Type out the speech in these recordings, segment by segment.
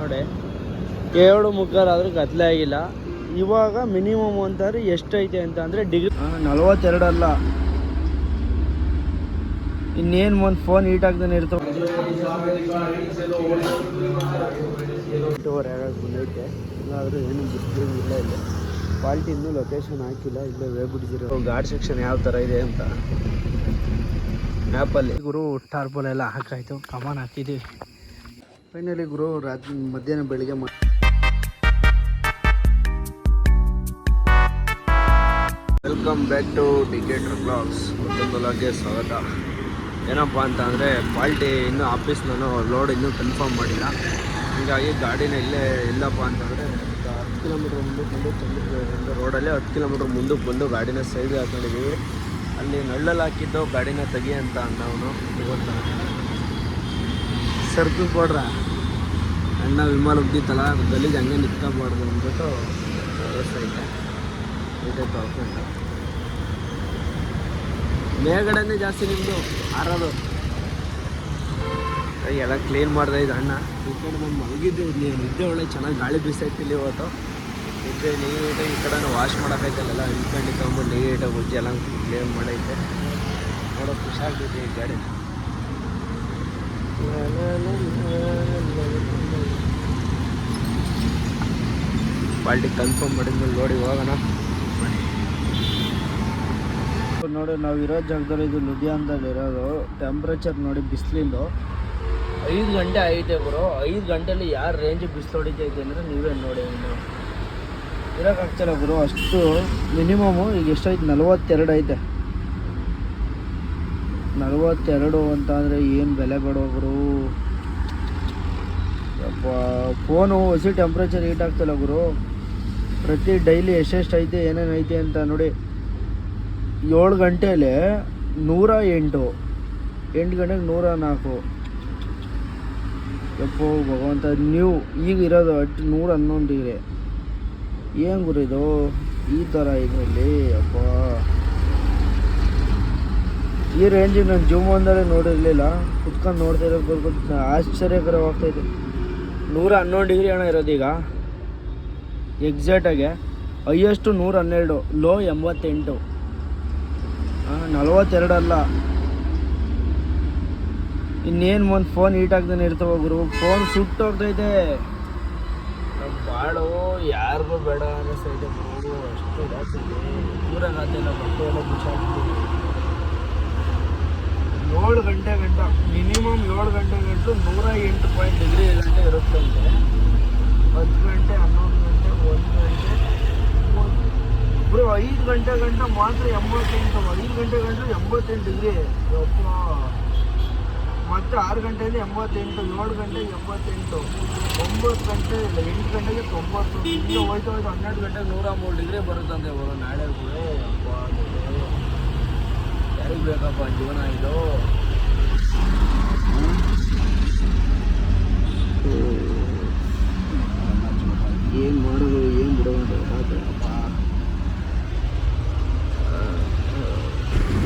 ನೋಡಿ. ಏಳು ಮುಕ್ಕಾಲಾದ್ರೂ ಗದ್ಲೆ ಆಗಿಲ್ಲ. ಇವಾಗ ಮಿನಿಮಮ್ ಅಂತಂದರೆ ಎಷ್ಟೈತೆ ಅಂತ ಅಂದರೆ ಡಿಗ್ರಿ ನಲವತ್ತೆರಡು ಅಲ್ಲ. ಇನ್ನೇನು ಒಂದು ಫೋನ್ ಹೀಟ್ ಆಗ್ತಾನೆ ಇರ್ತವೆ. ಬಂದೈತೆ. ಇಲ್ಲಾದರೂ ಏನು ಬಿಸಿಲು ಇಲ್ಲ ಇಲ್ಲ. ಕ್ವಾಲಿಟಿ ಇನ್ನೂ ಲೊಕೇಶನ್ ಹಾಕಿಲ್ಲ ಇಲ್ಲೇ ಬಿಡಿಸಿರೋ ಗಾಡ್ ಸೆಕ್ಷನ್ ಯಾವ ಥರ ಇದೆ ಅಂತ. ಮ್ಯಾಪಲ್ಲಿ ಗುರು ಟಾರ್ಪಲ್ ಎಲ್ಲ ಹಾಕಾಯ್ತು. ಕಮಾನ್ ಹಾಕಿದ್ದೀವಿ. ಫೈನಲಿ ಗುರು ರಾತ್ರಿ ಮಧ್ಯಾಹ್ನ ಬೆಳಿಗ್ಗೆ ಮಾ welcome back to ticket blogs ಮತ್ತೊಂದು ಬ್ಲಾಗ್ಗೆ ಸ್ವಾಗತ. ಏನಪ್ಪ ಅಂತ ಅಂದರೆ ಪಾಲ್ಟಿ ಇನ್ನೂ ಆಫೀಸ್ ನಾನು ಲೋಡ್ ಇನ್ನೂ ಕನ್ಫರ್ಮ್ ಮಾಡಿಲ್ಲ. ಹೀಗಾಗಿ ಗಾಡಿನ ಇಲ್ಲೇ ಇಲ್ಲಪ್ಪ ಅಂತಂದರೆ ಹತ್ತು ಕಿಲೋಮೀಟ್ರ್ ಮುಂದಕ್ಕೆ ಬಂದು ಚಂದ್ರ ರೋಡಲ್ಲಿ ಹತ್ತು ಕಿಲೋಮೀಟ್ರ್ ಮುಂದಕ್ಕೆ ಬಂದು ಗಾಡಿನ ಸೈಡ್ ಹಾಕೊಂಡಿದ್ದೀವಿ. ಅಲ್ಲಿ ನಳ್ಳಲ್ಲಿ ಹಾಕಿದ್ದು ಗಾಡಿನ ತೆಗಿ ಅಂತ ಅನ್ನವನು ಗೊತ್ತಾ? ಸರ್ಕಲ್ ಕೊಡ್ರ ಅಣ್ಣ ವಿಮಾನ ಉಗ್ದಿತ್ತಲ್ಲ ಗಲೀಜ್ ಹಂಗೆ ನಿಂತ್ಕೊಬಾರ್ದು ಅಂದ್ಬಿಟ್ಟು ವ್ಯವಸ್ಥೆ ಐತೆ ತೊಳ್ಕೊಂಡು ಮೇಲ್ಗಡೆನೇ ಜಾಸ್ತಿ ನಿಮ್ಮದು ಆರೋದು ಎಲ್ಲ ಕ್ಲೀನ್ ಮಾಡ್ದೆ ಇದು ಅಣ್ಣ. ಇಟ್ಕೊಂಡು ನಾನು ಮಲಗಿದ್ದು ನೀವು ನಿದ್ದೆ ಒಳ್ಳೆ ಚೆನ್ನಾಗಿ ಗಾಳಿ ಬೀಸೈತೆ ಇಲ್ಲಿ ಇವತ್ತು. ನಿದ್ದೆ ನೀಟಾಗಿ ಈ ಕಡೆ ವಾಶ್ ಮಾಡೋಕ್ಕೈತಲ್ಲ ಇಟ್ಕೊಂಡು ತೊಗೊಂಡು ನೀಟಾಗಿ ಉಜ್ಜಿ ಎಲ್ಲ ಕ್ಲೀನ್ ಮಾಡೈತೆ. ನೋಡೋ ಖುಷಿಯಾಗ್ತೈತೆ ಈ ಗಾಡಿ. ಪಾಲ್ಟಿ ಕನ್ಫರ್ಮ್ ಮಾಡಿದ್ಮೇಲೆ ನೋಡಿ ಹೋಗೋಣ. ನೋಡಿ ನಾವು ಇರೋ ಜಾಗದಲ್ಲಿ ಇದು ಲುಧಿಯಾನದಲ್ಲಿ ಇರೋದು. ಟೆಂಪ್ರೇಚರ್ ನೋಡಿ ಬಿಸಿಲಿಂದು. ಐದು ಗಂಟೆ ಐತೆ ಗುರು ಐದು ಗಂಟೆಲಿ ಯಾರು ರೇಂಜ್ ಬಿಸಿಲು ಹೊಡಿತೈತೆ ಅಂದರೆ ನೀವೇ ನೋಡಿ ಇನ್ನು. ಇರೋಕ್ಕಾಗ್ತಿಲ್ಲ ಗುರು ಅಷ್ಟು ಮಿನಿಮಮು ಈಗ ಎಷ್ಟೈತೆ ನಲವತ್ತೆರಡು ಐತೆ. ನಲವತ್ತೆರಡು ಅಂತ ಅಂದರೆ ಏನು ಬೆಲೆ ಬೇಡ ಗುರು ಯಪ್ಪಾ ಫೋನು ಹಸಿ ಟೆಂಪ್ರೇಚರ್ ಹೀಟ್ ಆಗ್ತಿಲ್ಲ ಗುರು. ಪ್ರತಿ ಡೈಲಿ ಎಷ್ಟೆಷ್ಟು ಐತೆ, ಏನೇನು ಐತೆ ಅಂತ ನೋಡಿ. ಏಳು ಗಂಟೆಯಲ್ಲಿ ನೂರ ಎಂಟು. ಎಂಟು ಗಂಟೆಗೆ ನೂರ ನಾಲ್ಕು. ಯಪ್ಪೋ, ಭಗವಂತ, ನೀವು ಈಗ ಇರೋದು ಅಟ್ ನೂರ ಹನ್ನೊಂದು ಡಿಗ್ರಿ. ಏನು ಗುರು ಇದು? ಈ ಥರ ಇದರಲ್ಲಿ ಅಪ್ಪ ಈ ರೇಂಜಿಗೆ ನಾನು ಜೀವಮಾನದಲ್ಲೇ ನೋಡಿರಲಿಲ್ಲ. ಕುತ್ಕೊಂಡು ನೋಡ್ತಾ ಇರೋದು ಆಶ್ಚರ್ಯಕರವಾಗ್ತೈತೆ. ನೂರ ಹನ್ನೊಂದು ಡಿಗ್ರಿ ಅಣ್ಣ ಇರೋದೀಗ ಎಕ್ಸಾಕ್ಟಾಗಿ ಹೈಯೆಸ್ಟು ನೂರ ಹನ್ನೆರಡು ಲೋ ಎಂಬತ್ತೆಂಟು. ನಲವತ್ತೆರಡು ಅಲ್ಲ. ಇನ್ನೇನು ಒಂದು ಫೋನ್ ಹೀಟ್ ಆಗ್ತಾನೆ ಇರ್ತವೆ ಗುರು. ಫೋನ್ ಸುಟ್ಟೋಗ್ತೈತೆ ನಮ್ಮ ಬಾಡು ಯಾರಿಗೂ ಬೇಡ ಅನ್ನಿಸ್ತೈತೆ ಅಷ್ಟು ಇದಾಗ್ತೈತೆ ಊರಾಗತ್ತಿಲ್ಲ ಬಟ್ಟೆ ಎಲ್ಲ ಬಿಚ್ಚಾಗ್ತೈತೆ ಏಳು ಗಂಟೆ ಗಂಟ ಮಿನಿಮಮ್ ಏಳು ಗಂಟೆ ಗಂಟು ನೂರ ಎಂಟು ಪಾಯಿಂಟ್ ಡಿಗ್ರಿ ಗಂಟೆ ಇರುತ್ತಂತೆ ಹತ್ತು ಗಂಟೆ, ಹನ್ನೊಂದು ಗಂಟೆ, ಒಂದು ಗಂಟೆ ಬರೀ, ಐದು ಗಂಟೆ ಗಂಟ ಮಾತ್ರ ಎಂಬತ್ತೆಂಟು, ಐದು ಗಂಟೆ ಗಂಟಲು ಎಂಬತ್ತೆಂಟು ಡಿಗ್ರಿ ಯಪ್ಪ. ಮತ್ತೆ ಆರು ಗಂಟೆಯಿಂದ ಎಂಬತ್ತೆಂಟು, ಏಳು ಗಂಟೆ ಎಂಬತ್ತೆಂಟು, ಒಂಬತ್ತು ಗಂಟೆ, ಇಲ್ಲ ಎಂಟು ಗಂಟೆಗೆ ತೊಂಬತ್ತು. ಹೋಯ್ತು ಹೋಯ್ತು ಹನ್ನೆರಡು ಗಂಟೆಗೆ ನೂರ ಮೂರು ಡಿಗ್ರಿ ಬರುತ್ತಂತೆ ಬರೋ ನಾಳೆ ಕೂಡ ಬೇಕಪ್ಪ ಜೀವನ ಇದು ಏನು ಮಾಡೋದು ಏನು ಬಿಡೋದು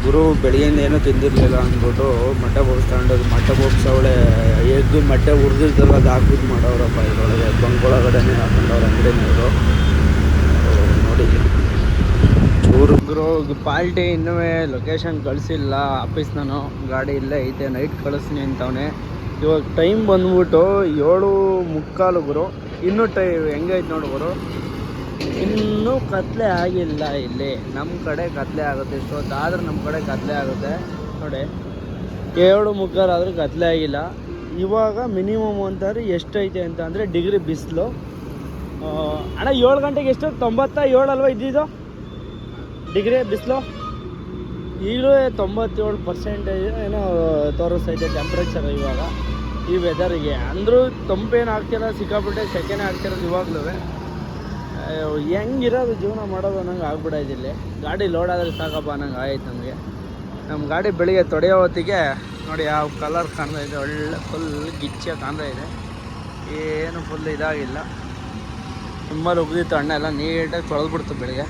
ಗುರು ಬೆಳಿಗ್ಗೆಯಿಂದ ಏನೂ ತಿಂದಿರಲಿಲ್ಲ ಅಂದ್ಬಿಟ್ಟು ಮೊಟ್ಟೆ ಬೋಕ್ಸ್ ತಗೊಂಡೋದು ಮೊಟ್ಟೆ ಅವಳೆ ಎದ್ದು ಮೊಟ್ಟೆ ಹುರಿದಿದ್ದಲ್ಲ ಅದು ಹಾಕ್ಬಿಟ್ಟು ಮಾಡೋರಪ್ಪ ಇದರೊಳಗೆ. ಬಂಗೊಳಗಡೆನೇ ಹಾಕೊಂಡವ್ರ ಅಂಗಡಿನವರು. ನೋಡಿ ಚೂರು ಗುರು ಪಾಲ್ಟಿ ಇನ್ನೂ ಲೊಕೇಶನ್ ಕಳಿಸಿಲ್ಲ ಆಫೀಸ್ ನಾನು, ಗಾಡಿ ಇಲ್ಲೇ ಐತೆ ನೈಟ್ ಕಳಿಸ್ತೀನಿ ಅಂತವನೆ. ಇವಾಗ ಟೈಮ್ ಬಂದ್ಬಿಟ್ಟು ಏಳು ಮುಕ್ಕಾಲು ಗುರು. ಇನ್ನೂ ಟೈ, ಹೆಂಗೈತೆ ನೋಡು ಗುರು. ಇನ್ನೂ ಕತ್ಲೆ ಆಗಿಲ್ಲ ಇಲ್ಲಿ. ನಮ್ಮ ಕಡೆ ಕತ್ಲೆ ಆಗುತ್ತೆ ಇಷ್ಟೊತ್ತಾದ್ರೆ ನಮ್ಮ ಕಡೆ ಕತ್ಲೆ ಆಗುತ್ತೆ. ನೋಡಿ, ಏಳು ಮುಕ್ಕಾಲಾದರೂ ಕತ್ಲೆ ಆಗಿಲ್ಲ. ಇವಾಗ ಮಿನಿಮಮ್ ಅಂತಾರೆ ಎಷ್ಟೈತೆ ಅಂತ ಅಂದರೆ ಡಿಗ್ರಿ ಬಿಸಿಲು. ಅಣ್ಣ ಏಳು ಗಂಟೆಗೆ ಎಷ್ಟು ತೊಂಬತ್ತ ಏಳು ಅಲ್ವಾ ಇದ್ದಿದ್ದು? ಡಿಗ್ರಿ ಬಿಸಿಲು? ಈಗಲೂ ತೊಂಬತ್ತೇಳು ಪರ್ಸೆಂಟೇಜ್ ಏನೋ ತೋರಿಸ್ತೈತೆ ಟೆಂಪ್ರೇಚರ್ ಇವಾಗ. ಈ ವೆದರಿಗೆ ಅಂದರೂ ತಂಪೇನು ಆಗ್ತಿರೋ ಸಿಕ್ಕಾಪಟ್ಟೆ ಸೆಕೆಂಡ್ ಆಗ್ತಿರೋದು ಇವಾಗಲೂ. ಹೆಂಗಿರೋದು ಜೀವನ ಮಾಡೋದು ಅನ್ನಂಗೆ ಇಲ್ಲಿ. ಗಾಡಿ ಲೋಡ್ ಆದರೆ ಸಾಕಪ್ಪ ಅನ್ನಂಗೆ ಆಯ್ತು ನಮಗೆ. ನಮ್ಮ ಗಾಡಿ ಬೆಳಿಗ್ಗೆ ತೊಡೆಯೋ ಹೊತ್ತಿಗೆ ನೋಡಿ ಯಾವ ಕಲರ್ ಕಾಣ್ತಾ ಇದೆ. ಒಳ್ಳೆ ಫುಲ್ ಗಿಚ್ಚೆ ಕಾಣ್ತಾ ಇದೆ. ಏನು ಫುಲ್ ಇದಾಗಿಲ್ಲ. ತುಂಬ ಉಗ್ದಿತ್ತು ಅಣ್ಣ ಎಲ್ಲ ನೀಟಾಗಿ ತೊಳೆದ್ಬಿಡ್ತು ಬೆಳಿಗ್ಗೆ.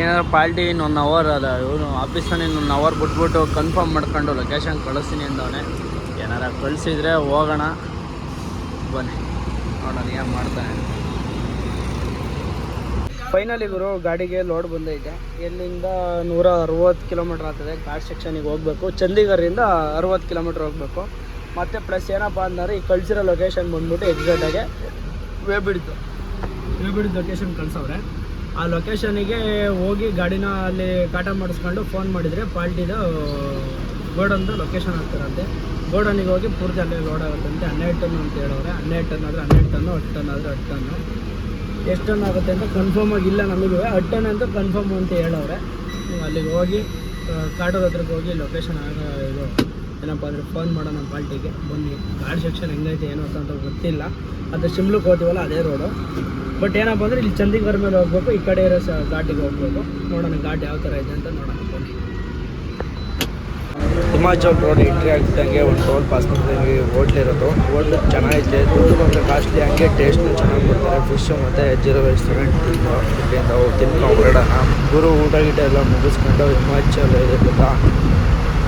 ಏನಾದ್ರು ಪಾರ್ಟಿ ಇನ್ನೊಂದು ಅವರ್ ಅದ. ಇವನು ಆಫೀಸಲ್ಲಿ ಇನ್ನೊಂದು ಅವರ್ ಬಿಟ್ಬಿಟ್ಟು ಕನ್ಫರ್ಮ್ ಮಾಡ್ಕೊಂಡು ಲೊಕೇಶನ್ ಕಳಿಸ್ತೀನಿ ಅಂದವನೆ. ಏನಾರ ಕಳಿಸಿದ್ರೆ ಹೋಗೋಣ. ಬನ್ನಿ. ನೋಡೋಣ ಏನು ಮಾಡ್ತಾನೆ. ಫೈನಲಿ ಗುರು, ಗಾಡಿಗೆ ಲೋಡ್ ಬಂದೈತೆ. ಇಲ್ಲಿಂದ ನೂರ ಅರವತ್ತು ಕಿಲೋಮೀಟ್ರ್ ಆಗ್ತದೆ. ಘಾಟ್ ಸೆಕ್ಷನಿಗೆ ಹೋಗಬೇಕು. ಚಂಡೀಗಢದಿಂದ ಅರವತ್ತು ಕಿಲೋಮೀಟ್ರ್ ಹೋಗಬೇಕು. ಮತ್ತು ಪ್ಲಸ್ ಏನಪ್ಪ ಅಂದರೆ ಈ ಕಳ್ಸಿರೋ ಲೊಕೇಶನ್ ಬಂದ್ಬಿಟ್ಟು ವೇ ವೇಬಿಡ್ದು ವೇಬಿಡ್ದು ಲೊಕೇಶನ್ ಕಳ್ಸವ್ರೆ. ಆ ಲೊಕೇಶನಿಗೆ ಹೋಗಿ ಗಾಡಿನ ಅಲ್ಲಿ ಕಾಟ ಮಾಡಿಸ್ಕೊಂಡು ಫೋನ್ ಮಾಡಿದರೆ ಪಾಲ್ಟಿದು ಗೋಡನ್ದು ಲೊಕೇಶನ್ ಹಾಕ್ತಾರಂತೆ ಗೋಡನಿಗೆ ಹೋಗಿ ಪೂರ್ತಿ ಅಲ್ಲಿ ಲೋಡ್ ಆಗುತ್ತಂತೆ. ಹನ್ನೆರಡು ಟನ್ ಅಂತ ಹೇಳೋರೆ ಹನ್ನೆರಡು ಟನ್ ಆದರೆ ಹನ್ನೆರಡು ಟನ್ನು ಹತ್ತು ಟನ್ ಆದರೆ ಹತ್ತು ಟನ್ನು ಎಷ್ಟು ಟನ್ ಆಗುತ್ತೆ ಅಂತ ಕನ್ಫರ್ಮ್ ಆಗಿಲ್ಲ ನಮಗೆ. ಹತ್ತು ಟನ್ ಅಂತ ಕನ್ಫರ್ಮ್ ಅಂತ ಹೇಳೋರೆ ಅಲ್ಲಿಗೆ ಹೋಗಿ ಕಾಟದ ಹತ್ರಕ್ಕೆ ಹೋಗಿ ಲೊಕೇಶನ್ ಆಗ ಇದು ಏನಪ್ಪ ಅಂದರೆ ಫೋನ್ ಮಾಡೋಣ ಪಾಲ್ಟಿಗೆ ಬನ್ನಿ ಗಾಡಿ ಸೆಕ್ಷನ್ ಹೆಂಗೈತೆ, ಏನು ಅಂತ ಗೊತ್ತಿಲ್ಲ. ಅದು ಶಿಮ್ಲಕ್ಕೆ ಹೋಗ್ತೀವಲ್ಲ, ಅದೇ ರೋಡು ಬಟ್ ಏನಪ್ಪ ಅಂದರೆ ಇಲ್ಲಿ ಚಂದಿಗರ್ ಮೇಲೆ ಹೋಗ್ಬೇಕು, ಈ ಕಡೆ ಇರೋ ಸ ಘಾಟಿಗೆ ಹೋಗ್ಬೇಕು. ನೋಡೋಣ ಘಾಟ್ ಯಾವ ಥರ ಇದೆ ಅಂತ ನೋಡೋಣ. ಬನ್ನಿ ಹಿಮಾಚಲ್ ರೋಡ್ ಎಂಟ್ರಿ ಆಗ್ತಿದ್ದಂಗೆ, ಒಂದು ಟೋಲ್ ಪಾಸ್ ಮಾಡಿದಂಗೆ ಹೋಟ್ಲ್ ಇರೋದು. ಹೋಟ್ಲು ಚೆನ್ನಾಗಿದೆ ದುಡ್ಡು ಬಂದರೆ ಕಾಸ್ಟ್ಲಿ ಹಂಗೆ ಟೇಸ್ಟ್ನು ಚೆನ್ನಾಗಿ ಕೊಡ್ತಾರೆ. ಫಿಶು ಮತ್ತು ಜೀರೋ ರೆಸ್ಟೋರೆಂಟ್ ಇಲ್ಲಿಂದ ಹೋಗಿ ತಿನ್ಕೊಂಡು ಹೊರಡೋಣ. ಗುರು ಊಟ ಗೀಟ ಎಲ್ಲ ಮುಗಿಸ್ಕೊಂಡು, ಹಿಮಾಚಲ್ ಇದೆ ಗೊತ್ತಾ?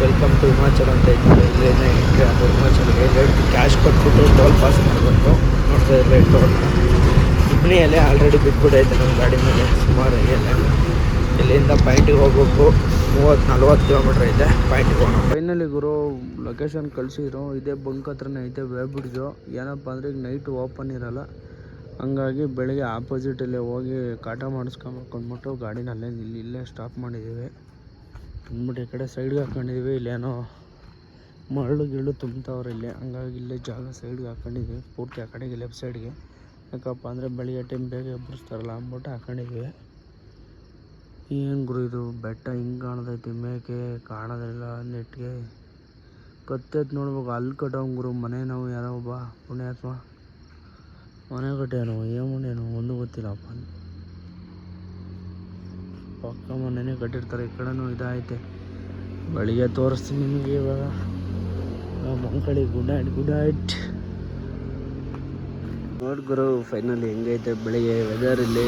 ವೆಲ್ಕಮ್ ಟು ಹಿಮಾಚಲ್ ಅಂತ ಇದ್ದಾರೆ ಇಲ್ಲೇನೆ ಎಂಟ್ರಿ ಆಗೋ ಹಿಮಾಚಲ್ಗೆ ರೇಟ್ ಕ್ಯಾಶ್ ಕೊಟ್ಬಿಟ್ಟು ಟೋಲ್ ಪಾಸ್ ಮಾಡಬೇಕು ನೋಡ್ತಾ ಇದ್ರೆ ಟೋಲ್ ಇಬ್ನಿಯಲ್ಲೇ ಆಲ್ರೆಡಿ ಬಿಟ್ಬಿಟ್ಟೈತೆ ನಮ್ಮ ಗಾಡಿ ಮೇಲೆ, ಸುಮಾರು ಎಲ್ಲ. ಇಲ್ಲಿಂದ ಪಾಯಿಂಟಿಗೆ ಹೋಗ್ಬೇಕು. ಮೂವತ್ತು ನಲ್ವತ್ತು ಕಿಲೋಮೀಟ್ರ್ ಐತೆ, ಪಾಯಿಂಟಿಗೆ ಹೋಗೋಣ. ಫೈನಲಿ ಗುರು ಲೊಕೇಶನ್ ಕಳಿಸಿದ್ರು. ಇದೇ ಬಂಕ್ ಹತ್ರನೇ ಐತೆ ವೇಬಿಡ್ಜು ಏನಪ್ಪ ಅಂದರೆ ಈಗ ನೈಟ್ ಓಪನ್ ಇರೋಲ್ಲ. ಹಂಗಾಗಿ ಬೆಳಗ್ಗೆ ಆಪೋಸಿಟಲ್ಲೇ ಹೋಗಿ ಕಾಟ ಮಾಡಿಸ್ಕೊಂಬೇಕು ಅಂದ್ಬಿಟ್ಟು ಗಾಡಿನ ಅಲ್ಲೇ ಇಲ್ಲಿ ಇಲ್ಲೇ ಸ್ಟಾಪ್ ಮಾಡಿದ್ದೀವಿ. ಅಂದ್ಬಿಟ್ಟು ಈ ಕಡೆ ಸೈಡ್ಗೆ ಹಾಕ್ಕೊಂಡಿದ್ದೀವಿ ಇಲ್ಲೇನೋ ಮರಳು ಗಿರಳು ತುಂಬ್ತಾವ್ರೆ ಇಲ್ಲಿ. ಹಂಗಾಗಿ ಇಲ್ಲೇ ಜಾಗ ಸೈಡ್ಗೆ ಹಾಕೊಂಡಿದ್ವಿ. ಪೂರ್ತಿ ಆ ಕಡೆಗೆ ಲೆಫ್ಟ್ ಸೈಡ್ಗೆ ಯಾಕಪ್ಪ ಅಂದರೆ ಬೆಳಿಗ್ಗೆ ಟೈಮ್ ಬೇಗ ಎಬ್ಬರಿಸ್ತಾರಲ್ಲ ಅಂದ್ಬಿಟ್ಟು ಹಾಕೊಂಡಿದ್ವಿ. ಏನು ಗುರು ಇದು? ಬೆಟ್ಟ ಹಿಂಗೆ ಕಾಣ್ತೈತಿ ಮೇಕೆ ಕಾಣೋದಿಲ್ಲ ನೆಟ್ಗೆ ಕತ್ತೈತೆ ನೋಡ್ಬೇಕು. ಅಲ್ಲಿ ಕಟ್ಟೋಂಗೆ ಗುರು. ಮನೆ ನಾವು ಯಾರೋ ಒಬ್ಬ ಪುಣ್ಯಾತ್ಮ. ಮನೆ ಕಟ್ಟ್ಯಾನೋ ಏನು ಮಾಡ್ಯಾನೋ ಒಂದು ಗೊತ್ತಿಲ್ಲಪ್ಪ. ಪಕ್ಕ ಮನೆನೇ ಕಟ್ಟಿರ್ತಾರೆ, ಈ ಕಡೆನೂ ಇದಾಯ್ತೆ. ಬೆಳಿಗ್ಗೆ ತೋರಿಸ್ತೀನಿ ನಿಮಗೆ ಇವಾಗ. ಮಂಕಳಿ ಗುಡ್ ನೈಟ್ ಗುಡ್ ನೈಟ್. ನೋಡಿ ಗುರು ಫೈನಲಿ ಹೆಂಗೈತೆ ಬೆಳಿಗ್ಗೆ ವೆದರ್ ಇಲ್ಲಿ.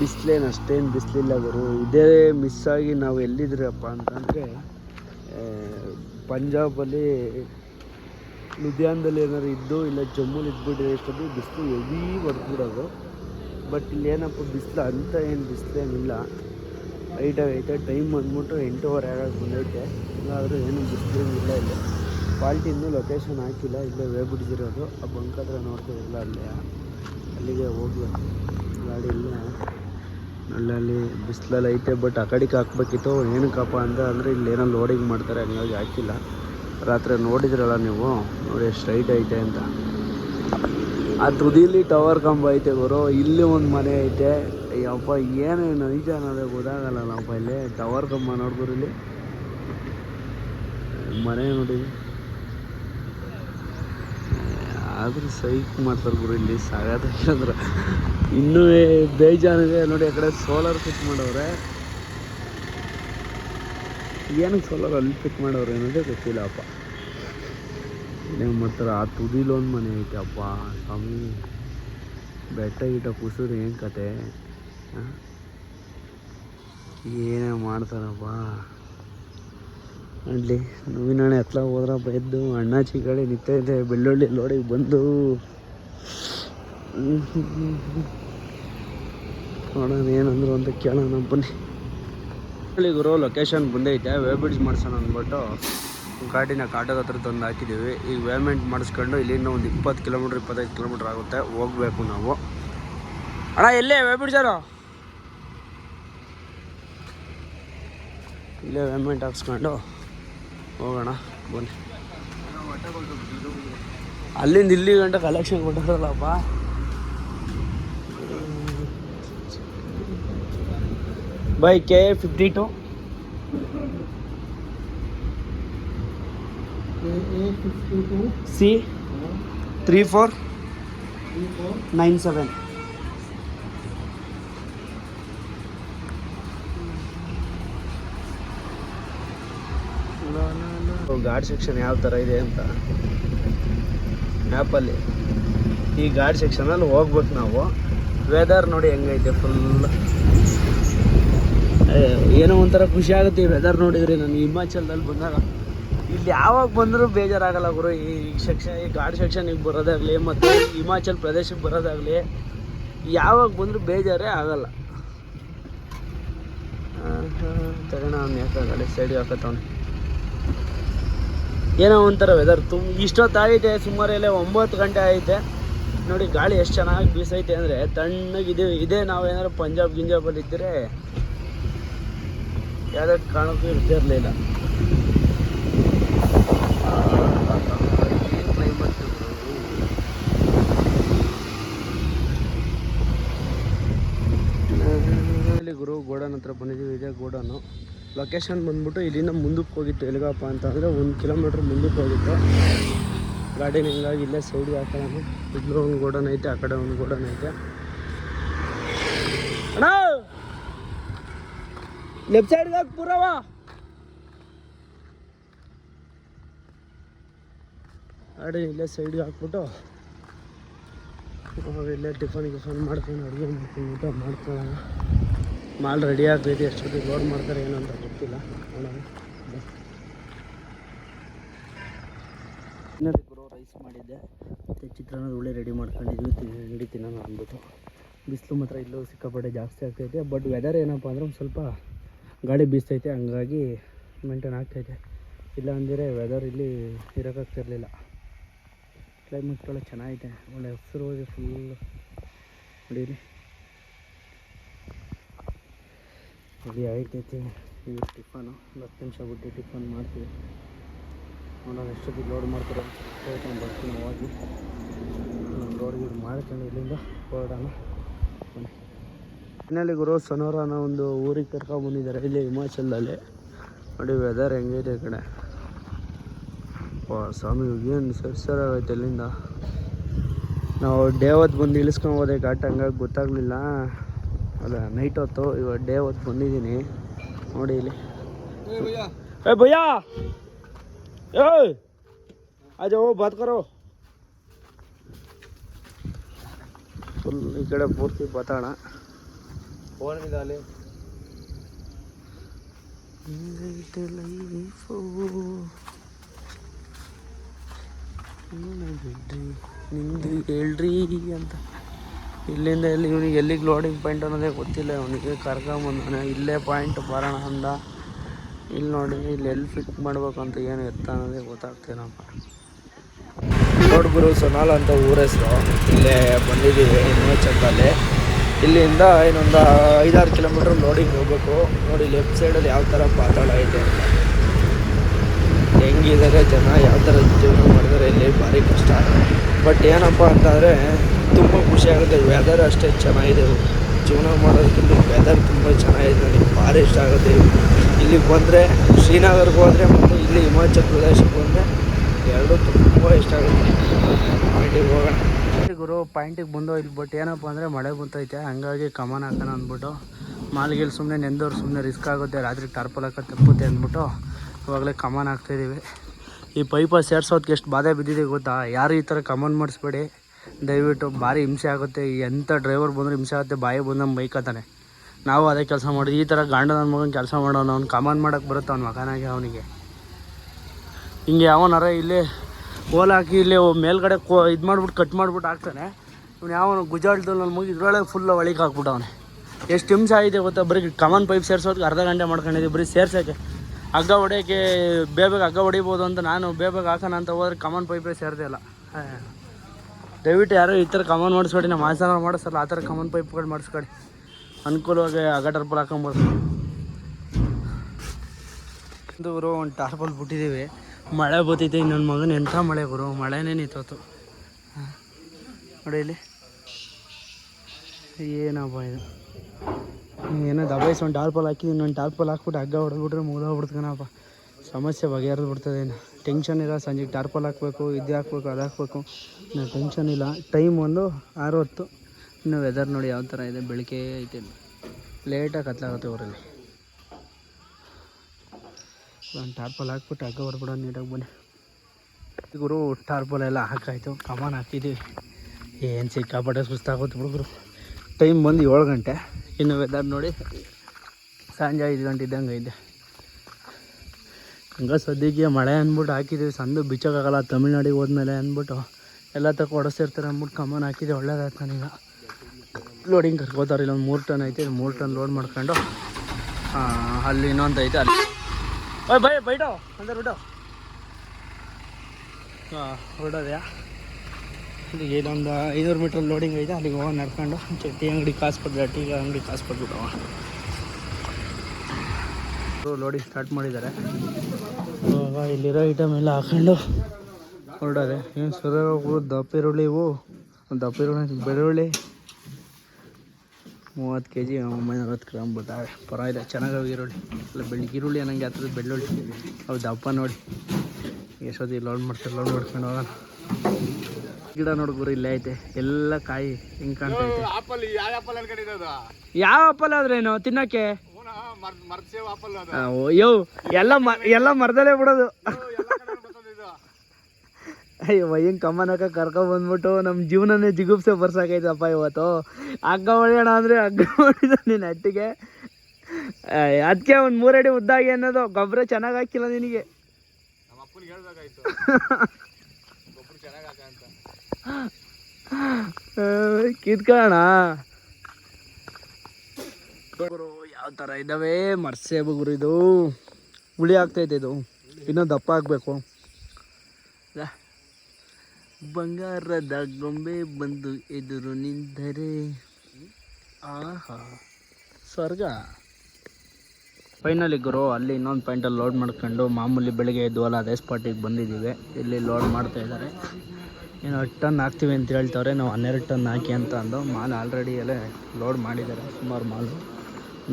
ಬಿಸಿಲೇನು ಅಷ್ಟೇನು ಬಿಸಿಲಿಲ್ಲ ಗುರು. ಇದೇ ಮಿಸ್ ಆಗಿ ನಾವು ಎಲ್ಲಿದ್ರಪ್ಪ ಅಂತಂದರೆ ಪಂಜಾಬಲ್ಲಿ ಲುಧಿಯಾನದಲ್ಲಿ ಏನಾದ್ರು ಇದ್ದು ಇಲ್ಲ ಜಮ್ಮುಲಿ ಇದ್ಬಿಟ್ಟಿದ್ರೆ ಇಷ್ಟೊಂದು ಬಿಸಿಲು ಹೆವಿ ಹೊಡೆದ್ಬಿಡೋದು. ಬಟ್ ಇಲ್ಲಿ ಏನಪ್ಪ ಬಿಸಿಲು ಅಂತ ಏನು ಬಿಸಿಲೇನಿಲ್ಲ. ಲೈಟಾಗಿ ಆಗೈತೆ ಟೈಮ್ ಬಂದ್ಬಿಟ್ಟು ಎಂಟೂವರೆ ಆಗೋಕೆ ಬಂದೈತೆ. ಇಲ್ಲಾದರೂ ಏನು ಬಿಸಿಲೇನಿಲ್ಲ ಇಲ್ಲ ಕ್ವಾಲಿಟಿ ಇನ್ನೂ ಲೊಕೇಶನ್ ಹಾಕಿಲ್ಲ, ಇಲ್ಲೇ ವೇ ಬಿಡ್ದಿರೋದು ಆ ಬಂಕ್ ಹತ್ರ ನೋಡ್ತಿರಲ್ಲ ಅಲ್ಲಿ. ಅಲ್ಲಿಗೆ ಹೋಗ್ಬೇಕು. ಗಾಡಿ ಇಲ್ಲ. ಅಲ್ಲಲ್ಲಿ ಬಿಸಿಲಲ್ಲಿ ಐತೆ ಬಟ್ ಆ ಕಡೆಗೆ ಹಾಕ್ಬೇಕಿತ್ತು. ಏನಕ್ಕಪ್ಪ ಅಂತ ಅಂದರೆ ಇಲ್ಲಿ ಏನೋ ಲೋಡಿಂಗ್ ಮಾಡ್ತಾರೆ, ಹಂಗಾಗಿ ಹಾಕಿಲ್ಲ. ರಾತ್ರಿ ನೋಡಿದ್ರಲ್ಲ ನೀವು, ನೋಡಿ ಎಷ್ಟು ಐತೆ ಅಂತ. ಆ ತುದಿಲಿ ಟವರ್ ಕಂಬ ಐತೆ ಗುರು. ಇಲ್ಲಿ ಒಂದು ಮನೆ ಐತೆ. ಅಯ್ಯಪ್ಪ ಏನೇ ನೈಜ ಅನ್ನೋದೇ ಗೊತ್ತಾಗಲ್ಲಪ್ಪ ಇಲ್ಲಿ. ಟವರ್ ಕಂಬ ನೋಡ್ಬೋದು ಇಲ್ಲಿ. ಮನೆ ನೋಡಿ. ಆದರೂ ಸೈಕ್ ಮಾಡ್ತಾರೆ ಗುರು ಇಲ್ಲಿ. ಸಾಗತ್ತಾಗಿರಂದ್ರೆ ಇನ್ನೂ ಬೇಜಾನಿದೆ ನೋಡಿ, ಆ ಕಡೆ ಸೋಲಾರ್ ಫಿಟ್ ಮಾಡವ್ರೆ. ಏನಕ್ಕೆ ಸೋಲಾರ್ ಅಲ್ಲಿ ಫಿಟ್ ಮಾಡವ್ರೆ ಅನ್ನೋದೇ ಗೊತ್ತಿಲ್ಲಪ್ಪ ಏನು ಮಾಡ್ತಾರೆ ಆ ತುದಿಲಿ ಒಂದು ಮನೆ ಐತೆ ಅಪ್ಪ. ಸ್ವಾಮಿ, ಬೆಟ್ಟ ಗಿಟ್ಟ ಕುಸಿದ್ರೆ ಏನು ಕತೆ? ಏನೇ ಮಾಡ್ತಾರಪ್ಪ. ಅಲ್ಲಿ ನವೀನಣ್ಣೆ ಹತ್ಲ ಹೋದ್ರಪ್ಪ ಎದ್ದು ಚಿಕ್ಕಡೆ ಕಡೆ ನಿಂತೈತೆ ಬೆಳ್ಳುಳ್ಳಿ ಲೋಡಿಗೆ ಬಂದು. ನೋಡೋಣ ಏನಂದ್ರು ಅಂತ ಕೇಳೋಣ ಬನ್ನಿ. ಗುರು ಲೊಕೇಶನ್ ಬಂದೈತೆ ವೇ ಮಾಡ್ಸೋಣ ಅಂದ್ಬಿಟ್ಟು. ಗಾಡಿನ ಕಾಟದ ಹತ್ರ ತಂದು ಹಾಕಿದ್ದೀವಿ. ಈಗ ವೇಮೆಂಟ್ ಮಾಡಿಸ್ಕೊಂಡು ಇಲ್ಲಿಂದ ಒಂದು ಇಪ್ಪತ್ತು ಕಿಲೋಮೀಟ್ರ್ ಇಪ್ಪತ್ತೈದು ಕಿಲೋಮೀಟ್ರ್ ಆಗುತ್ತೆ. ಹೋಗ್ಬೇಕು ನಾವು. ಅಣ್ಣ ಎಲ್ಲೇ ವೇಮೆಂಟ್ ಸರ್ ಇಲ್ಲೇ ವೇಮೆಂಟ್ ಹಾಕ್ಸ್ಕೊಂಡು ಹೋಗೋಣ, ಬನ್ನಿ. ಅಲ್ಲಿಂದ ಇಲ್ಲಿ ಗಂಟ collection ಕೊಟ್ಟಿರಲ್ಲಪ್ಪ by K fifty two. C three four nine seven guard section ಯಾವ ಥರ ಇದೆ ಅಂತ ಆ್ಯಪಲ್ಲಿ ಈ ಗಾರ್ಡ್ ಸೆಕ್ಷನಲ್ಲಿ ಹೋಗ್ಬೇಕು ನಾವು. ವೆದರ್ ನೋಡಿ ಹೆಂಗೈತೆ ಫುಲ್ ಏನೋ ಒಂಥರ ಖುಷಿ ಆಗುತ್ತೆ ಈ ವೆದರ್ ನೋಡಿದ್ರೆ. ನಾನು ಹಿಮಾಚಲದಲ್ಲಿ ಬಂದಾಗ ಇಲ್ಲಿ ಯಾವಾಗ ಬಂದರೂ ಬೇಜಾರಾಗಲ್ಲ ಗುರು. ಈ ಸೆಕ್ಷನ್ ಈ ಘಾಟ್ ಸೆಕ್ಷನಿಗೆ ಬರೋದಾಗಲಿ ಮತ್ತು ಹಿಮಾಚಲ್ ಪ್ರದೇಶಕ್ಕೆ ಬರೋದಾಗಲಿ ಯಾವಾಗ ಬಂದರೂ ಬೇಜಾರೇ ಆಗಲ್ಲ. ತಗೋಣ ಅವ್ನು ಯಾಕೆ ಗಾಡಿ ಸೈಡ್ಗೆ ಹಾಕತ್ತವನು ಏನೋ ಒಂಥರ ವೆದರ್ ತುಂಬ ಇಷ್ಟೊತ್ತಾಗೈತೆ ಸುಮಾರು ಎಲ್ಲ ಒಂಬತ್ತು ಗಂಟೆ ಐತೆ ನೋಡಿ, ಗಾಳಿ ಎಷ್ಟು ಚೆನ್ನಾಗಿ ಬೀಸೈತೆ ಅಂದರೆ ತಣ್ಣಗಿದೆ ಇದೇ ನಾವೇನಾದ್ರು ಪಂಜಾಬ್ ಗಿಂಜಾಬಲ್ಲಿ ಇದ್ದರೆ ಯಾವುದೇ ಕಾರಣಕ್ಕೂ ಇರ್ತಿರ್ಲಿಲ್ಲ ಇಲ್ಲಿ ಗುರು ಗೋಡನ್ ಹತ್ರ ಬಂದಿದ್ದೀವಿ, ಇದೇ ಗೋಡನ್ನು ಲೊಕೇಶನ್ ಬಂದ್ಬಿಟ್ಟು ಇಲ್ಲಿಂದ ಮುಂದಕ್ಕೆ ಹೋಗಿತ್ತು, ಎಲ್ಲಿಗಪ್ಪ ಅಂತಂದರೆ ಒಂದು ಕಿಲೋಮೀಟ್ರ್ ಮುಂದಕ್ಕೆ ಹೋಗಿತ್ತು. ಗಾಡಿನ ಹಿಂಗಾಗಿ ಇಲ್ಲೇ ಸೈಡ್ಗೆ ಹಾಕೋಣ ಇಲ್ಲೂ ಒಂದು ಗೋಡನ್ ಐತೆ, ಆ ಕಡೆ ಒಂದು ಗೋಡನ್ ಐತೆ. ಅಣ್ಣ! ಲೆಫ್ಟ್ ಸೈಡ್ಗೆ ಹಾಕಿ ಪೂರವ. ಗಾಡಿ ಇಲ್ಲೇ ಸೈಡ್ಗೆ ಹಾಕ್ಬಿಟ್ಟು ಇಲ್ಲೇ ಟಿಫನ್ ಗಿಫನ್ ಮಾಡ್ಕೊಂಡು ಅಡುಗೆ ಮಾಡ್ಕೊಂಡು ಊಟ ಮಾಡ್ಕೊಳ್ಳೋಣ. ಮಾಲ್ ರೆಡಿ ಆಗಬೇಕು ಎಷ್ಟೊತ್ತಿಗೆ ಲೋಡ್ ಮಾಡ್ತಾರೆ ಏನು ಅಂತ ಗೊತ್ತಿಲ್ಲ. ನೋಡೋಣ. ರೈಸ್ ಮಾಡಿದ್ದೆ. ಮತ್ತು ಚಿತ್ರಾನ್ನದ ಉಳ್ಳಿ ರೆಡಿ ಮಾಡ್ಕೊಂಡಿದ್ವಿ. ತಿನ್ನ ಹಿಂಡಿ ತಿನ್ನೋಣ ಅಂದ್ಬಿಟ್ಟು. ಬಿಸಿಲು ಮಾತ್ರ ಇಲ್ಲೂ ಸಿಕ್ಕಾಪಟ್ಟೆ ಜಾಸ್ತಿ ಆಗ್ತೈತೆ. ಬಟ್ ವೆದರ್ ಏನಪ್ಪ ಅಂದ್ರೆ ಒಂದು ಸ್ವಲ್ಪ ಗಾಳಿ ಬೀಸ್ತೈತೆ. ಹಂಗಾಗಿ ಮೇಂಟೈನ್ ಆಗ್ತೈತೆ. ಇಲ್ಲ ಅಂದರೆ ವೆದರ್ ಇಲ್ಲಿ ಇರೋಕ್ಕಾಗ್ತಿರ್ಲಿಲ್ಲ ಕ್ಲೈಮೇಟ್ ಒಳ್ಳೆ ಚೆನ್ನಾಗೈತೆ. ಒಳ್ಳೆ ಹೆಸರು ಹೋಗಿ ಫುಲ್ ನೋಡಿರಿ. ರೆಡಿ ಆಯ್ತೈತಿ ಈಗ ಟಿಫನು, ಹತ್ತು ನಿಮಿಷ ಬಿಟ್ಟು ಟಿಫನ್ ಮಾಡ್ತೀವಿ. ನೋಡೋಣ ಎಷ್ಟೊತ್ತಿಗೆ ಲೋಡ್ ಮಾಡ್ತಾರೆ ಹೇಳ್ಕೊಂಡು ಬರ್ತೀನಿ ಹೋಗಿ. ನಾನು ಲೋಡ್ ಗೀಡ್ ಮಾಡ್ಕೊಂಡು ಇಲ್ಲಿಂದ ಹೊರಡೋಣ. ಬನ್ನಿ. ಫೈನಲಿ ಗುರು ಸನೋರನ ಒಂದು ಊರಿಗೆ ಕರ್ಕೊಂಬಂದಿದ್ದಾರೆ ಇಲ್ಲಿ ಹಿಮಾಚಲದಲ್ಲಿ. ನೋಡಿ ವೆದರ್ ಹೆಂಗೈತೆ ಈ ಕಡೆ. ಸ್ವಾಮಿ, ಏನು ಸರ್ ಸರ್ ಆಗೈತೆ ಅಲ್ಲಿಂದ ನಾವು ಡೇ ಹೊತ್ತು ಬಂದು ಇಳಿಸ್ಕೊಂಡು ಹೋದೆ. ಘಾಟ್ ಹಂಗಾಗಿ ಗೊತ್ತಾಗಲಿಲ್ಲ. ಅಲ್ಲ ನೈಟ್ ಹೊತ್ತು ಇವಾಗ ಡೇ ಹೊತ್ತು ಬಂದಿದ್ದೀನಿ. ನೋಡಿ ಇಲ್ಲಿ. ಏ ಭಯ್ಯ! ಏ ಅಜೋ ಬಾತ್ ಕರೋ. ಫುಲ್ ಈ ಕಡೆ ಪೂರ್ತಿ ಬತಾಣ. ಫೋನ್ ಇದಾಲೆ ಹಿಂಗೈತೆ ಲೈಫು ಬಿಡ್ರಿ ನಿಂದು ಹೇಳ್ರಿ ಅಂತ. ಇಲ್ಲಿಂದ ಎಲ್ಲಿ ಇವನಿಗೆ ಎಲ್ಲಿಗೆ ಲೋಡಿಂಗ್ ಪಾಯಿಂಟ್ ಅನ್ನೋದೇ ಗೊತ್ತಿಲ್ಲ. ಅವನಿಗೆ ಕರ್ಕೊಂಬಂದಾನೆ ಇಲ್ಲೇ ಪಾಯಿಂಟ್ ಬರೋಣ ಅಂದ. ಇಲ್ಲಿ ನೋಡಿ ಇಲ್ಲಿ ಎಲ್ಲಿ ಫಿಟ್ ಅಂತ ಏನು ಎತ್ತ ಅನ್ನೋದೇ ಗೊತ್ತಾಗ್ತೇನಪ್ಪ ರೋಡ್ ಗುರು, ಸೊನಾಲ್ ಅಂತ ಊರ ಹೆಸರು. ಇಲ್ಲೇ ಬಂದಿದ್ದೀವಿ ಹಿಮಾಚಲದಲ್ಲಿ ಇಲ್ಲಿಂದ ಇನ್ನೊಂದು ಐದಾರು ಕಿಲೋಮೀಟ್ರ್ ಲೋಡಿಂಗ್ ಹೋಗ್ಬೇಕು. ನೋಡಿ ಲೆಫ್ಟ್ ಸೈಡಲ್ಲಿ ಯಾವ ಥರ ಪಾತಾಳ ಐತೆ ಅಂತ. ಹೆಂಗಿದ್ದಾರೆ ಜನ ಯಾವ ಥರ ಜೀವನ ಮಾಡಿದ್ದಾರೆ ಇಲ್ಲಿ ಭಾರಿ ಕಷ್ಟ. ಬಟ್ ಏನಪ್ಪ ಅಂತಂದರೆ ತುಂಬ ಖುಷಿಯಾಗುತ್ತೆ ವೆದರ್ ಅಷ್ಟೇ ಚೆನ್ನಾಗಿದೆ. ಜೀವನ ಮಾಡೋದಕ್ಕಿಂತ ವೆದರ್ ತುಂಬ ಚೆನ್ನಾಗಿದೆ ನನಗೆ ಭಾರಿ ಇಷ್ಟ ಆಗುತ್ತೆ. ಇಲ್ಲಿಗೆ ಬಂದರೆ, ಶ್ರೀನಗರ್ಗೆ ಹೋದರೆ ಮತ್ತು ಇಲ್ಲಿ ಹಿಮಾಚಲ ಪ್ರದೇಶಕ್ಕೆ ಬಂದರೆ ಎರಡೂ ತುಂಬ ಇಷ್ಟ ಆಗುತ್ತೆ. ಪಾಯಿಂಟಿಗೆ ಹೋಗೋಣ. ಗುರು, ಪಾಯಿಂಟಿಗೆ ಬಂದು ಇಲ್ಲಿ ಬಟ್ ಏನಪ್ಪ ಅಂದರೆ ಮಳೆ ಬಂತೈತೆ. ಹಂಗಾಗಿ ಕಮಾನ್ ಹಾಕೋಣ ಅಂದ್ಬಿಟ್ಟು. ಮಾಲ್ಗಿಲ್ಲಿ ಸುಮ್ಮನೆ ನೆಂದವ್ರು ಸುಮ್ಮನೆ ರಿಸ್ಕ್ ಆಗುತ್ತೆ. ರಾತ್ರಿ ಟಾರ್ಪಲ್ ತಪ್ಪುತ್ತೆ ಅಂದ್ಬಿಟ್ಟು ಇವಾಗಲೇ ಕಮಾನ್ ಹಾಕ್ತಾಯಿದ್ದೀವಿ ಈ ಪೈಪ ಸೇರ್ಸೋದಕ್ಕೆ ಎಷ್ಟು ಬಾಧೆ ಬಿದ್ದಿದೆ ಗೊತ್ತಾ? ಯಾರು ಈ ಥರ ಕಮಾನ್ ಮಾಡಿಸ್ಬೇಡಿ? ದಯವಿಟ್ಟು ಭಾರಿ ಹಿಂಸೆ ಆಗುತ್ತೆ. ಎಂಥ ಡ್ರೈವರ್ ಬಂದರೂ ಹಿಂಸೆ ಆಗುತ್ತೆ. ಬಾಯಿ ಬಂದಂಗೆ ಬೈಕತಾನೆ ನಾವು ಅದೇ ಕೆಲಸ ಮಾಡಿದ್ವಿ ಈ ಥರ ಗಾಂಡ ನನ್ನ ಮಗನ ಕೆಲಸ ಮಾಡೋನು. ಅವ್ನು ಕಮಾನ್ ಮಾಡೋಕ್ಕೆ ಬರುತ್ತೆ? ಅವ್ನ ಮಗನಾಗೆ, ಅವನಿಗೆ. ಹಿಂಗೆ ಯಾವನಾರ ಇಲ್ಲಿ ಓಲ್ ಹಾಕಿ ಇಲ್ಲಿ ಮೇಲ್ಗಡೆ ಕೋ ಇದು ಮಾಡ್ಬಿಟ್ಟು ಕಟ್ ಮಾಡ್ಬಿಟ್ಟು ಹಾಕ್ತಾನೆ. ಇವ್ನು ಯಾವನು ಗುಜಾಲ್ದಲ್ಲಿ ನನ್ನ ಮಗ ಇದ್ರೊಳಗೆ ಫುಲ್ ಒಳಗೆ ಹಾಕ್ಬಿಟ್ಟವನೆ ಎಷ್ಟು ಹಿಂಸೆ ಆಗಿದೆ ಗೊತ್ತಾ? ಬರೀ ಕಮನ್ ಪೈಪ್ ಸೇರ್ಸೋದಕ್ಕೆ ಅರ್ಧ ಗಂಟೆ ಮಾಡ್ಕೊಂಡಿದ್ದೀವಿ ಬರೀ ಸೇರ್ಸೋಕ್ಕೆ ಹಗ್ಗ ಹೊಡೆಯೋಕ್ಕೆ ಬೇಬೇಗ ಹಗ್ಗ ಹೊಡಿಬೋದು ಅಂತ ನಾನು ಬೇಬೇಗ ಹಾಕೋಣ ಅಂತ ಹೋದ್ರೆ ಕಮನ್ ಪೈಪೇ ಸೇರ್ದೇ ಇಲ್ಲ. ಹಾ. ದಯವಿಟ್ಟು ಯಾರು ಈ ಥರ ಕಮನ್ ಮಾಡಿಸ್ಕೊಡಿ ನಮ್ಮ ಆಚಾರ ಮಾಡಿಸಲ್ಲ ಆ ಥರ ಕಮನ್ ಪೈಪ್ಗಳು ಮಾಡಿಸ್ಕೊಡಿ ಅನುಕೂಲವಾಗಿ ಹಗ್ಗ ಟರ್ಪಲ್ ಹಾಕೊಂಬೋದು. ಗುರು, ಒಂದು ಟಾರ್ಪಲ್ ಬಿಟ್ಟಿದ್ದೀವಿ. ಮಳೆ ಬರ್ತೈತೆ ನನ್ನ ಮಗನ ಎಂಥ ಮಳೆ ಗುರು? ಮಳೆನೇ ನಿಂತೋತು. ನೋಡಿ ಇಲ್ಲಿ. ಏನಪ್ಪ ಇದು ಏನೋ ದಬಾಯಿಸಿ ಒಂದು ಟಾರ್ಪಲ್ ಹಾಕಿ ಇನ್ನೊಂದು ಟಾರ್ಪಲ್ ಹಾಕ್ಬಿಟ್ಟು ಹಗ್ಗ ಹೊಡೆದ್ಬಿಟ್ರೆ ಮುಗಿದೋಗ್ಬಿಡ್ತು ಕಣಪ್ಪ ಸಮಸ್ಯೆ ಬಗೆಹರಿದು ಬಿಡ್ತದೆ ಏನು ಟೆನ್ಷನ್ ಇಲ್ಲ ಸಂಜೆಗೆ ಟಾರ್ಪಲ್ ಹಾಕಬೇಕು, ಇದು ಹಾಕ್ಬೇಕು, ಅದು ಹಾಕ್ಬೇಕು. ಇನ್ನು ಟೆನ್ಷನ್ ಇಲ್ಲ. ಟೈಮ್ ಒಂದು ಆರು ಹೊತ್ತು ಇನ್ನು ವೆದರ್ ನೋಡಿ ಯಾವ ಥರ ಇದೆ, ಬೆಳಿಗ್ಗೆ ಐತೆ. ಲೇಟಾಗಿ ಕತ್ಲಾಗುತ್ತೆ ಊರಲ್ಲಿ. ಒಂದು ಟಾರ್ಪಲ್ ಹಾಕ್ಬಿಟ್ಟು ಹಗ್ಗ ಹೊಡ್ಬಿಡೋ ನೀಟಾಗಿ ಬನ್ನಿ. ಗುರು, ಟಾರ್ಪಲ್ ಎಲ್ಲ ಹಾಕಾಯ್ತು. ಕಮಾನ್ ಹಾಕಿದ್ದೀವಿ ಏನು ಸಿಕ್ಕಾಪಟ್ಟೆ ಸುಸ್ತಾಗುತ್ತೆ ಹುಡುಗರು. ಟೈಮ್ ಬಂದು ಏಳು ಗಂಟೆ. ಇನ್ನು ವೆದರ್ ನೋಡಿ, ಸಂಜೆ ಐದು ಗಂಟೆ ಇದ್ದಂಗೆ ಐತೆ. ಹಂಗೆ ಸದ್ಯಕ್ಕೆ ಮಳೆ ಅಂದ್ಬಿಟ್ಟು ಹಾಕಿದ್ದೀವಿ ಸಂದು ಬಿಚ್ಚೋಕ್ಕಾಗಲ್ಲ, ತಮಿಳ್ನಾಡಿಗೆ ಹೋದ್ಮೇಲೆ ಅಂದ್ಬಿಟ್ಟು ಎಲ್ಲ ತಕ್ಕ ಹೊಡೆಸಿರ್ತಾರೆ ಅಂದ್ಬಿಟ್ಟು ಕಾಮನ್ ಹಾಕಿದೆ, ಒಳ್ಳೇದಾಯ್ತು ನನಗೆ. ಲೋಡಿಂಗ್ ಕರ್ಕೋತಾರೆ, ಇಲ್ಲೊಂದು ಮೂರು ಟನ್ ಐತೆ ಮೂರು ಟನ್ ಲೋಡ್ ಮಾಡ್ಕೊಂಡು. ಅಲ್ಲಿ ಇನ್ನೊಂದು ಐತೆ, ಅಲ್ಲಿ. ಓಯ್, ಬೈ, ಬೈಟೋ ಅಂದ್ರೆ ಬಿಟ್ಟೋ ಹಾಂ ಹೊರಡೋದ್ಯಾ ಇಲ್ಲಿ ಇಲ್ಲೊಂದು ಐನೂರು ಮೀಟ್ರ್ ಲೋಡಿಂಗ್ ಐತೆ, ಅಲ್ಲಿಗೆ ಹೋಗಿ ನಡ್ಕೊಂಡು. ಟೀ ಅಂಗಡಿ ಕಾಸು ಕೊಟ್ಬಿಟ್ಟು ಟೀ ಅಂಗಡಿ ಕಾಸು ಕೊಟ್ಬಿಟ್ಟು ಲೋಡಿಂಗ್ ಸ್ಟಾರ್ಟ್ ಮಾಡಿದ್ದಾರೆ. ಇವಾಗ ಇಲ್ಲಿರೋ ಐಟಮ್ ಎಲ್ಲ ಹಾಕೊಂಡು ಹೊರಡೋದೆ. ಏನು ಸರಿಯಾಗಿ ದಪ್ಪ ಈರುಳ್ಳಿ ಇವು. ದಪ್ಪ ಈರುಳ್ಳಿ ಬೆಳ್ಳುಳ್ಳಿ. ಮೂವತ್ತು ಕೆ ಜಿ ಒಂಬೈನೂರ ಹತ್ತು ಗ್ರಾಮ್ ಬಿಟ್ಟಾವೆ. ಪರವಾಗಿಲ್ಲ ಚೆನ್ನಾಗಿ ಈರುಳ್ಳಿ. ಅಲ್ಲ ಬೆಳ್ಳಿ ಈರುಳ್ಳಿ ಅನ್ನಂಗೆ ಹತ್ರದ ಬೆಳ್ಳುಳ್ಳಿ. ಅವು ದಪ್ಪ ನೋಡಿ. ಎಷ್ಟೊತ್ತಿಗೆ ಲೋಡ್ ಮಾಡ್ತಾರೆ ಲೋಡ್ ಮಾಡ್ಕೊಂಡು ಹೋಗೋಣ. ಗಿಡ ನೋಡಿ ಗುರು ಇಲ್ಲೇ ಐತೆ. ಎಲ್ಲ ಕಾಯಿ ಹಿಂಗೆ ಕಾಣ್ತೈತೆ ಯಾವ ಆಪಲ್ ಆದ್ರೇನು? ತಿನ್ನಕ್ಕೆ ಓ, ಎಲ್ಲ ಮ ಎಲ್ಲ ಮರದಲ್ಲೇ ಬಿಡೋದು. ಎಲ್ಲ ಕಡೆ ಬರ್ತದೆ ಇದು. ಅಯ್ಯೋ ಹಿಂಗೆ ಕಮ್ಮನಕ ಕರ್ಕೊಂಡ್ ಬಂದ್ಬಿಟ್ಟು ನಮ್ಮ ಜೀವನನೇ ಜಿಗುಪ್ಸೆ ಬರ್ಸಾಕೈತಪ್ಪ ಇವತ್ತು. ಹಗ್ಗ ಹೊಡೆಯೋಣ ಅಂದರೆ ಹಗ್ಗ ಹೊಡಿದ ನೀನು ಅಟ್ಟಿಗೆ. ಅದಕ್ಕೆ ಒಂದು ಮೂರಡಿ ಉದ್ದಾಗಿ ಅನ್ನೋದು ಗೊಬ್ಬರ ಚೆನ್ನಾಗಿ ಹಾಕಿಲ್ಲ ನಿನಗೆ. ನಮ್ಮ ಯಾವ ಥರ ಇದ್ದಾವೆ ಮರ್ಸೇಬು ಗುರು ಇದು. ಹುಳಿ ಆಗ್ತೈತೆ ಇದು. ಇನ್ನೂ ದಪ್ಪ ಆಗಬೇಕು. ಬಂಗಾರದ ಗೊಂಬೆ ಬಂದು ಎದುರು ನಿಂತರೆ. ಆಹಾ, ಸ್ವರ್ಗ. ಫೈನಲಿ ಗುರು, ಅಲ್ಲಿ ಇನ್ನೊಂದು ಪಾಯಿಂಟಲ್ಲಿ ಲೋಡ್ ಮಾಡ್ಕೊಂಡು ಮಾಮೂಲಿ ಬೆಳಿಗ್ಗೆ ಎದ್ವಲ್ಲ ಅದೇ ಸ್ಪಾಟಿಗೆ ಬಂದಿದ್ದೀವಿ. ಇಲ್ಲಿ ಲೋಡ್ ಮಾಡ್ತಾ ಇದ್ದಾರೆ ಏನು ಹತ್ತು ಟನ್ ಹಾಕ್ತೀವಿ ಅಂತ ಹೇಳ್ತವ್ರೆ. ನಾವು ಹನ್ನೆರಡು ಟನ್ ಹಾಕಿ ಅಂತ ಅಂದು, ಮಾಲು ಆಲ್ರೆಡಿ ಎಲ್ಲ ಲೋಡ್ ಮಾಡಿದ್ದಾರೆ, ಸುಮಾರು ಮಾಲು.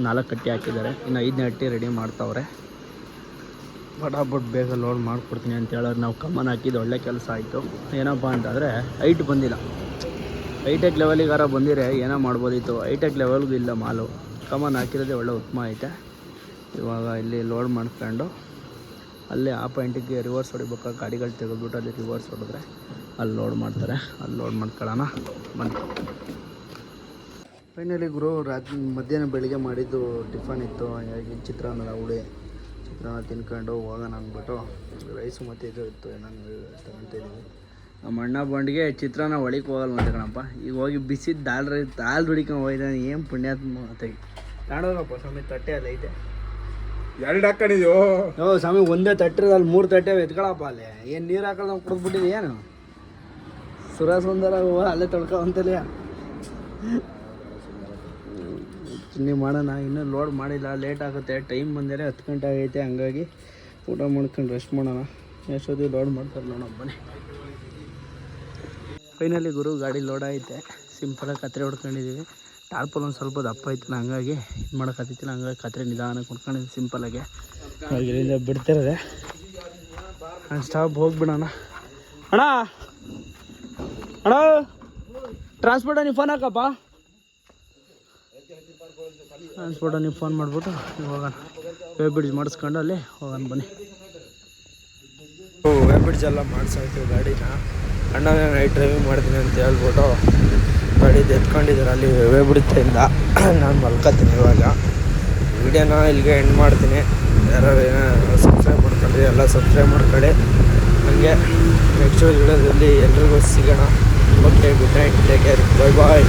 ನಾಲ್ಕು ಕಟ್ಟಿ ಹಾಕಿದ್ದಾರೆ. ಇನ್ನು ಐದನೇ ಹಟ್ಟಿ ರೆಡಿ ಮಾಡ್ತಾವ್ರೆ. ಬಟಾಬಟ್ ಬೇಗ ಲೋಡ್ ಮಾಡಿಕೊಡ್ತೀನಿ ಅಂತ ಹೇಳೋರು ನಾವು ಕಮ್ಮನ್ ಹಾಕಿದ್ದು ಒಳ್ಳೆ ಕೆಲಸ ಆಯಿತು. ಏನಪ್ಪ ಅಂತಂದರೆ ಹೈಟ್ ಬಂದಿಲ್ಲ. ಹೈಟೆಕ್ ಲೆವೆಲಿಗಾರ ಬಂದಿರೆ ಏನೋ ಮಾಡ್ಬೋದಿತ್ತು. ಹೈಟೆಕ್ ಲೆವೆಲ್ಗೂ ಇಲ್ಲ ಮಾಲು. ಕಮನ್ ಹಾಕಿರೋದೇ ಒಳ್ಳೆ ಉತ್ತಮ ಐತೆ. ಇವಾಗ ಇಲ್ಲಿ ಲೋಡ್ ಮಾಡ್ಕೊಂಡು ಅಲ್ಲಿ ಆ ಪಾಯಿಂಟಿಗೆ ರಿವರ್ಸ್ ಹೊಡಿಬೇಕಾದ್ರೆ ಗಾಡಿಗಳು ತೆಗೆದುಬಿಟ್ಟು ಅಲ್ಲಿ ರಿವರ್ಸ್ ಹೊಡೆದ್ರೆ ಅಲ್ಲಿ ಲೋಡ್ ಮಾಡ್ತಾರೆ. ಅಲ್ಲಿ ಲೋಡ್ ಮಾಡ್ಕೊಳ್ಳೋಣ. ಬನ್ನಿ. ಫೈನಲಿ ಗುರು ರಾತ್ರಿ ಮಧ್ಯಾಹ್ನ ಬೆಳಿಗ್ಗೆ ಮಾಡಿದ್ದು ಟಿಫನ್ ಇತ್ತು. ಹಾಗಾಗಿ ಚಿತ್ರಾನ್ನ ಹುಳಿ ಚಿತ್ರಾನ್ನ ತಿನ್ಕೊಂಡು ಹೋಗೋಣ ಅಂದ್ಬಿಟ್ಟು ರೈಸು ಮತ್ತು ಇದು ಇತ್ತು. ನಾನು ತಗೊಂತಿದ್ದೀವಿ ನಮ್ಮ ಅಣ್ಣ ಬಂಡಿಗೆ ಚಿತ್ರಾನ್ನ ಒಳಿಕೆ ಹೋಗಲ್ಲ ಅಂತ ಕಣಪ್ಪ. ಈಗ ಹೋಗಿ ಬಿಸಿದ ದಾಲ್ ರೈ ದಾಲ್ ದುಡಿಕೊಂಡು ಹೋಗಿದ್ದಾನೆ ಏನು ಪುಣ್ಯಾತ್ಮ ತೆಗಿ ಕಾಣೋದಪ್ಪ ಸ್ವಾಮಿ ತಟ್ಟೆ ಅಲ್ಲಿ ಐತೆ. ಎರಡು ಹಾಕೊಂಡಿದ್ಯೋ? ಓ ಸ್ವಾಮಿ ಒಂದೇ ತಟ್ಟಿರೋದಲ್ಲಿ ಮೂರು ತಟ್ಟೆ ಎತ್ಕೊಳಪ್ಪ ಅಲ್ಲಿ. ಏನು ನೀರು ಹಾಕಲ್ಲ ನಾವು ಕುಡಿದ್ಬಿಟ್ಟಿದೆ ಏನು? ಸುರ ಸುಂದರ ಹೂವು ಅಲ್ಲೇ ತೊಳ್ಕೊಂತಲೇ ಚಿನ್ನಿ ಮಾಡೋಣ, ಇನ್ನೂ ಲೋಡ್ ಮಾಡಿಲ್ಲ ಲೇಟ್ ಆಗುತ್ತೆ ಟೈಮ್ ಬಂದರೆ ಹತ್ತು ಗಂಟೆ ಆಗೈತೆ, ಹಂಗಾಗಿ ಊಟ ಮಾಡ್ಕೊಂಡು ರೆಸ್ಟ್ ಮಾಡೋಣ. ಎಷ್ಟೊತ್ತಿಗೆ ಲೋಡ್ ಮಾಡ್ತಾರೆ ನೋಡೋಣ, ಬನ್ನಿ. ಫೈನಲಿ ಗುರು, ಗಾಡಿ ಲೋಡ್ ಐತೆ ಸಿಂಪಲಾಗಿ ಕತ್ರೆ ಹೊಡ್ಕೊಂಡಿದ್ದೀವಿ ಟಾರ್ಪಲ್ ಒಂದು ಸ್ವಲ್ಪ ದಪ್ಪ ಐತಲ್ಲ ಹಂಗಾಗಿ ಇದು ಮಾಡೋಕ್ಕಾಗ್ತಿಲ್ಲ ಹಂಗಾಗಿ ಕತ್ರೆ ನಿಧಾನಕ್ಕೆ ಹೊಡ್ಕೊಂಡಿದ್ದೀವಿ ಸಿಂಪಲಾಗಿ ಇಲ್ಲಿಂದ ಬಿಡ್ತಿರೋದೆ. ನಾನು ಸ್ಟಾಪ್ ಹೋಗ್ಬಿಡೋಣ. ಅಣ್ಣ! ಅಣ್ಣ! ಟ್ರಾನ್ಸ್ಪೋರ್ಟ ನೀವು ಫೋನ್ ಹಾಕಪ್ಪ. ಟ್ರಾನ್ಸ್ಪೋರ್ಟ ನೀವು ಫೋನ್ ಮಾಡಿಬಿಟ್ಟು ಹೋಗೋಣ ವೇ ಬ್ರಿಡ್ಜ್ ಮಾಡಿಸ್ಕೊಂಡು ಅಲ್ಲಿ ಹೋಗೋಣ ಬನ್ನಿ. ವೇ ಬ್ರಿಡ್ಜ್ ಎಲ್ಲ ಮಾಡಿಸಾಯ್ತು ಗಾಡಿನ. ಅಣ್ಣ ನೈಟ್ ಡ್ರೈವಿಂಗ್ ಮಾಡ್ತೀನಿ ಅಂತ ಹೇಳ್ಬಿಟ್ಟು ಗಾಡಿ ಎತ್ಕೊಂಡಿದ್ದಾರೆ ಅಲ್ಲಿ ವೇ ಬ್ರಿಡ್ಜಿಂದ ನಾನು ಮಲ್ಕೋತೀನಿ ಇವಾಗ. ವಿಡಿಯೋನ ಇಲ್ಲಿಗೆ ಎಂಡ್ ಮಾಡ್ತೀನಿ. ಯಾರು ಸಬ್ಸ್ಕ್ರೈಬ್ ಮಾಡ್ಕೊಂಡ್ರಿ ಎಲ್ಲ ಸಬ್ಸ್ಕ್ರೈಬ್ ಮಾಡ್ಕೊಳ್ಳಿ. ಹಾಗೆ ನೆಕ್ಸ್ಟ್ ವಿಡಿಯೋದಲ್ಲಿ ಎಲ್ರಿಗೂ ಸಿಗೋಣ. Okay good night take care bye bye